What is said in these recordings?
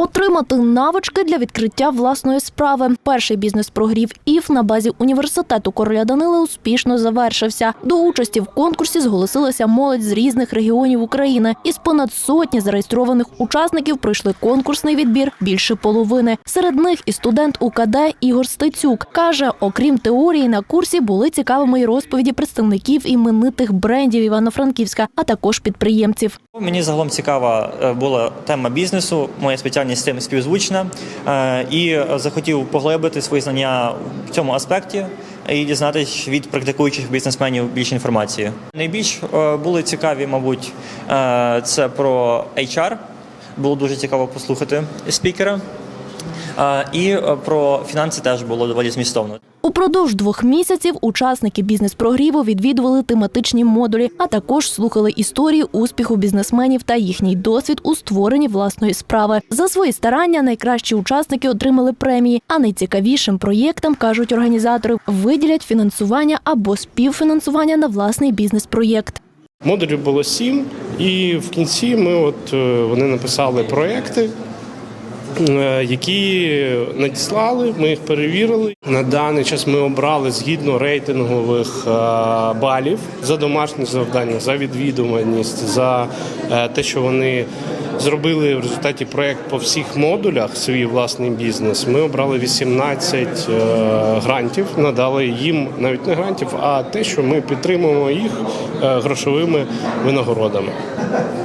Отримати навички для відкриття власної справи. Перший бізнес-прогрів ІФ на базі університету короля Данила успішно завершився. До участі в конкурсі зголосилася молодь з різних регіонів України. Із понад сотні зареєстрованих учасників пройшли конкурсний відбір більше половини. Серед них і студент УКД Ігор Стецюк каже, окрім теорії, на курсі були цікавими й розповіді представників іменитих брендів Івано-Франківська, а також підприємців. Мені загалом цікава е, була тема бізнесу, моя спеціальність з цим співзвучна, е, і захотів поглибити свої знання в цьому аспекті і дізнатися від практикуючих бізнесменів більше інформації. Найбільш е, були цікаві, мабуть, е, це про HR. Було дуже цікаво послухати спікера. І е, про фінанси теж було доволі змістовно. Упродовж двох місяців учасники бізнес-прогріву відвідували тематичні модулі, а також слухали історії успіху бізнесменів та їхній досвід у створенні власної справи. За свої старання найкращі учасники отримали премії, а найцікавішим проєктам кажуть організатори виділять фінансування або співфінансування на власний бізнес-проєкт. Модулів було сім, і в кінці ми от е, вони написали проекти, які надіслали. Ми їх перевірили. На даний час ми обрали згідно рейтингових е, балів за домашні завдання, за відвідуваність, за е, те, що вони зробили в результаті проект по всіх модулях свій власний бізнес. Ми обрали 18 е, грантів, надали їм навіть не грантів, а те, що ми підтримуємо їх е, грошовими винагородами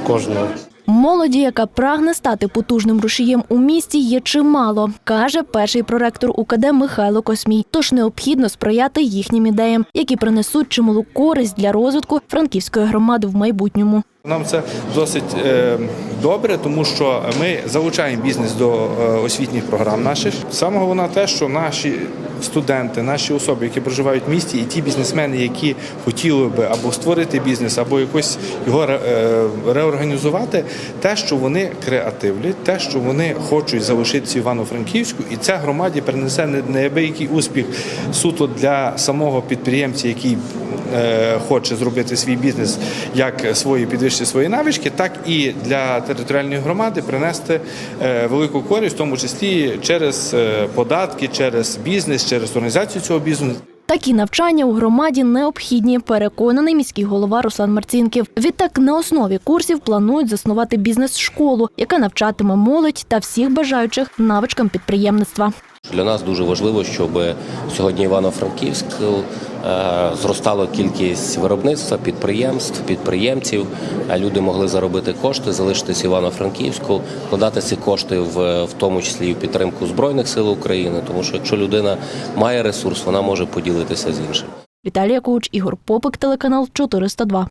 кожного. Молоді, яка прагне стати потужним рушієм у місті, є чимало, каже перший проректор УКД Михайло Космій. Тож необхідно сприяти їхнім ідеям, які принесуть чималу користь для розвитку франківської громади в майбутньому. Нам це досить е, добре, тому що ми залучаємо бізнес до е, освітніх програм наших. Саме головне те, що наші студенти, наші особи, які проживають в місті, і ті бізнесмени, які хотіли би або створити бізнес, або якось його е, реорганізувати, те, що вони креативлять, те, що вони хочуть залишитися Івано-Франківську, і це громаді принесе не- неабиякий успіх суто для самого підприємця, який хоче зробити свій бізнес, як свої підвищити свої навички, так і для територіальної громади принести е, велику користь, в тому числі через е, податки, через бізнес, через організацію цього бізнесу. Такі навчання у громаді необхідні, переконаний міський голова Руслан Марцінків. Відтак на основі курсів планують заснувати бізнес-школу, яка навчатиме молодь та всіх бажаючих навичкам підприємництва. Для нас дуже важливо, щоб сьогодні Івано-Франківськ е, зростала кількість виробництва, підприємств, підприємців. а Люди могли заробити кошти, залишитися Івано-Франківську, вкладати ці кошти в, в тому числі в підтримку збройних сил України. Тому що якщо людина має ресурс, вона може поділитися з іншим. Віталія Куч, Ігор Попик, телеканал 402.